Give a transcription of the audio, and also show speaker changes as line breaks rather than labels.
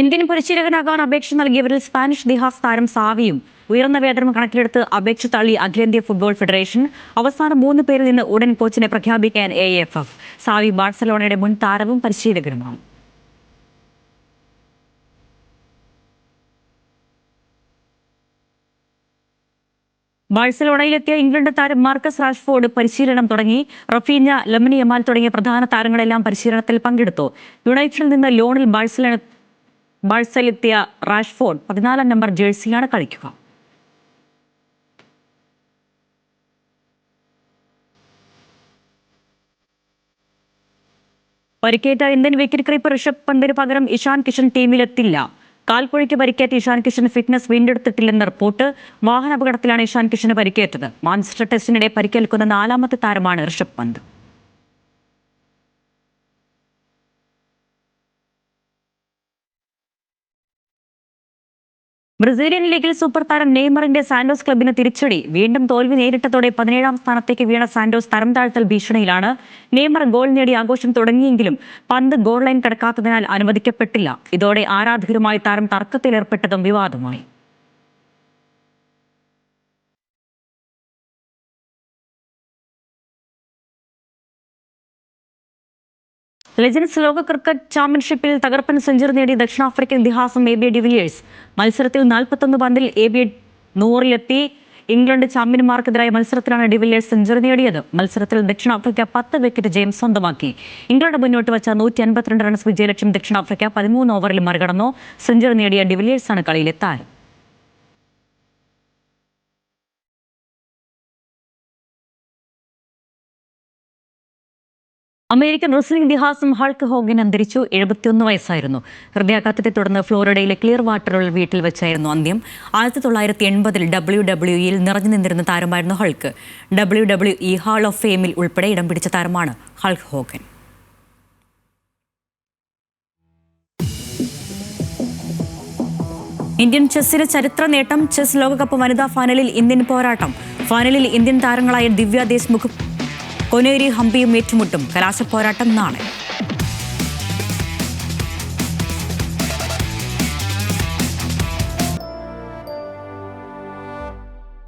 Indian പരിശീലകനാകാൻ അപേക്ഷ നൽകിയവരിൽ Spanish ദിഹാസ് താരം സാവിയും ഉയർന്ന വേതനം കണക്കിലെടുത്ത് അപേക്ഷ തള്ളി അഖിലേന്ത്യാ ഫുട്ബോൾ ഫെഡറേഷൻ. അവസാന മൂന്ന് പേരിൽ നിന്ന് ഉടൻ കോച്ചിനെ പ്രഖ്യാപിക്കാൻ എ എഫ് എഫ്. സാവി ബാഴ്സലോണയുടെ മുൻ താരവും പരിശീലകനുമാണ്. ബാഴ്സലോണയിലെത്തിയ ഇംഗ്ലണ്ട് താരം മാർക്കസ് റാഷ്ഫോർഡ് പരിശീലനം തുടങ്ങി. റഫീഞ്ഞ ലമനിയമാൽ തുടങ്ങിയ പ്രധാന താരങ്ങളെല്ലാം പരിശീലനത്തിൽ പങ്കെടുത്തു. യുണൈറ്റഡിൽ നിന്ന് ലോണിൽ ബാഴ്സലോണ ബാഴ്സയിലെത്തിയ റാഷ്ഫോർഡ് പതിനാലാം നമ്പർ ജേഴ്സിയാണ് കളിക്കുക. പരിക്കേറ്റ ഇന്ത്യൻ വിക്കറ്റ് കീപ്പർ ഋഷഭ് പന്തിന് പകരം ഇഷാൻ കിഷൻ ടീമിലെത്തില്ല. കാൽക്കുഴിക്ക് പരിക്കേറ്റ ഇഷാൻ കിഷൻ ഫിറ്റ്നസ് വീണ്ടെടുത്തിട്ടില്ലെന്ന റിപ്പോർട്ട് വാഹന അപകടത്തിലാണ് ഇഷാൻ കിഷന് പരിക്കേറ്റത്. മാൻസ്റ്റർ ടെസ്റ്റിനിടെ പരിക്കേൽക്കുന്ന നാലാമത്തെ താരമാണ് ഋഷഭ് പന്ത്. ബ്രസീലിയൻ ലീഗിൽ സൂപ്പർ താരം നെയ്മറിന്റെ സാന്റോസ് ക്ലബിന് തിരിച്ചടി. വീണ്ടും തോൽവി നേരിട്ടതോടെ പതിനേഴാം സ്ഥാനത്തേക്ക് വീണ സാന്റോസ് തരം താഴ്ത്തൽ ഭീഷണിയിലാണ്. നെയ്മർ ഗോൾ നേടി ആഘോഷം തുടങ്ങിയെങ്കിലും പന്ത് ഗോൾ ലൈൻ കടക്കാത്തതിനാൽ അനുവദിക്കപ്പെട്ടില്ല. ഇതോടെ ആരാധകരുമായി താരം തർക്കത്തിലേർപ്പെട്ടതും വിവാദമായി. ലെജൻസ് ലോക ക്രിക്കറ്റ് ചാമ്പ്യൻഷിപ്പിൽ തകർപ്പൻ സെഞ്ചുറി നേടിയ ദക്ഷിണാഫ്രിക്കൻ ഇതിഹാസം എ ബി ഡിവിലിയേഴ്സ് മത്സരത്തിൽ നാൽപ്പത്തൊന്ന് പന്തിൽ എ ബി നൂറിലെത്തി. ഇംഗ്ലണ്ട് ചാമ്പ്യന്മാർക്കെതിരായ മത്സരത്തിലാണ് ഡിവിലിയേഴ്സ് സെഞ്ചുറി നേടിയത്. മത്സരത്തിൽ ദക്ഷിണാഫ്രിക്ക പത്ത് വിക്കറ്റ് ജയം സ്വന്തമാക്കി. ഇംഗ്ലണ്ട് മുന്നോട്ട് വെച്ച നൂറ്റി അൻപത്തിരണ്ട് റൺസ് വിജയലക്ഷ്യം ദക്ഷിണാഫ്രിക്ക പതിമൂന്ന് ഓവറിൽ മറികടന്നു. സെഞ്ചുറി നേടിയ ഡിവിലിയേഴ്സാണ് കളിയിലെ താരം. അമേരിക്കൻ റെസ്ലിംഗ് ഇതിഹാസം ഹൾക്ക് ഹോഗൻ അന്തരിച്ചു. എഴുപത്തിയൊന്ന് വയസ്സായിരുന്നു. ഹൃദയാഘാതത്തെ തുടർന്ന് ഫ്ലോറിഡയിലെ ക്ലിയർ വാട്ടറുള്ള വീട്ടിൽ വെച്ചായിരുന്നു അന്ത്യം. ആയിരത്തി തൊള്ളായിരത്തി എൺപതിൽ ഡബ്ല്യു ഡബ്ല്യു ഇയിൽ നിറഞ്ഞു നിന്നിരുന്ന താരമായിരുന്നു Hulk. W W E hall of ഫെയിമിൽ ഉൾപ്പെടെ ഇടം പിടിച്ച താരമാണ് ഹൾക്ക് ഹോഗൻ. ഇന്ത്യൻ ചെസ്സിന് ചരിത്ര നേട്ടം ചെസ് ലോകകപ്പ് വനിതാ ഫൈനലിൽ ഇന്ത്യൻ പോരാട്ടം. ഫൈനലിൽ ഇന്ത്യൻ താരങ്ങളായ ദിവ്യ ദേശ്മുഖും കൊനേരി ഹംപിയും ഏറ്റുമുട്ടും കലാശപ്പോരാട്ടം നാളെ.